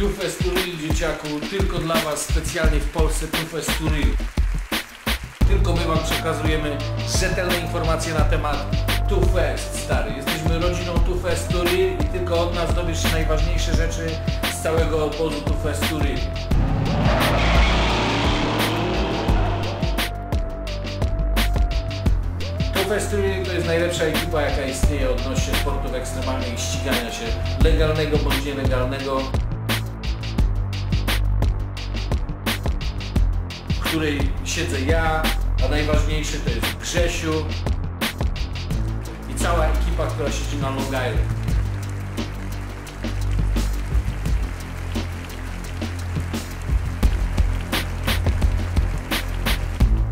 Real, dzieciaku, tylko dla Was specjalnie w Polsce Real. Tylko my Wam przekazujemy rzetelne informacje na temat Tu Fest, stary. Jesteśmy rodziną Tu Fest to Real i tylko od nas dowiesz się najważniejsze rzeczy z całego obozu Tu Fest to Real. Tu Fest to Real to jest najlepsza ekipa, jaka istnieje odnośnie sportów ekstremalnych i ścigania się legalnego bądź nielegalnego. Której siedzę ja, a najważniejszy to jest Grzesiu i cała ekipa, która siedzi na Long Island.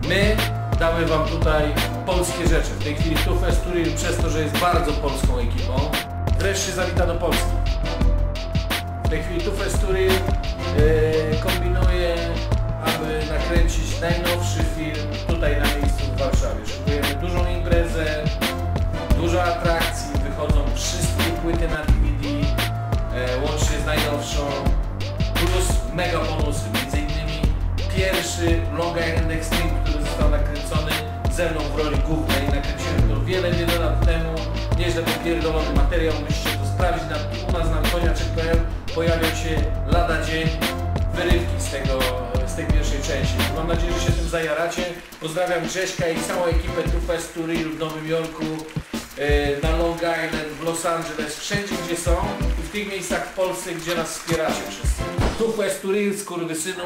My damy Wam tutaj polskie rzeczy. W tej chwili tu Festury przez to, że jest bardzo polską ekipą, wreszcie zawita do Polski. W tej chwili tu Festury yy, dużo atrakcji, wychodzą wszystkie płyty na DVD, e, łącznie z najnowszą, plus mega bonusy, między innymi pierwszy Long Island Extreme, który został nakręcony ze mną w roli głównej. Nakręciłem to wiele, wiele lat temu. Nieźle popierdolony materiał, musicie to sprawdzić. Na, u nas na koniaczek.pl pojawią się lada dzień wyrywki z tego, z tej pierwszej części. Mam nadzieję, że się tym zajaracie. Pozdrawiam Grześka i całą ekipę Tu Fest to Real w Nowym Jorku, na Long Island, w Los Angeles, wszędzie gdzie są i w tych miejscach w Polsce, gdzie nas wspieracie wszyscy. Tu Fest to Real, skurwysynu.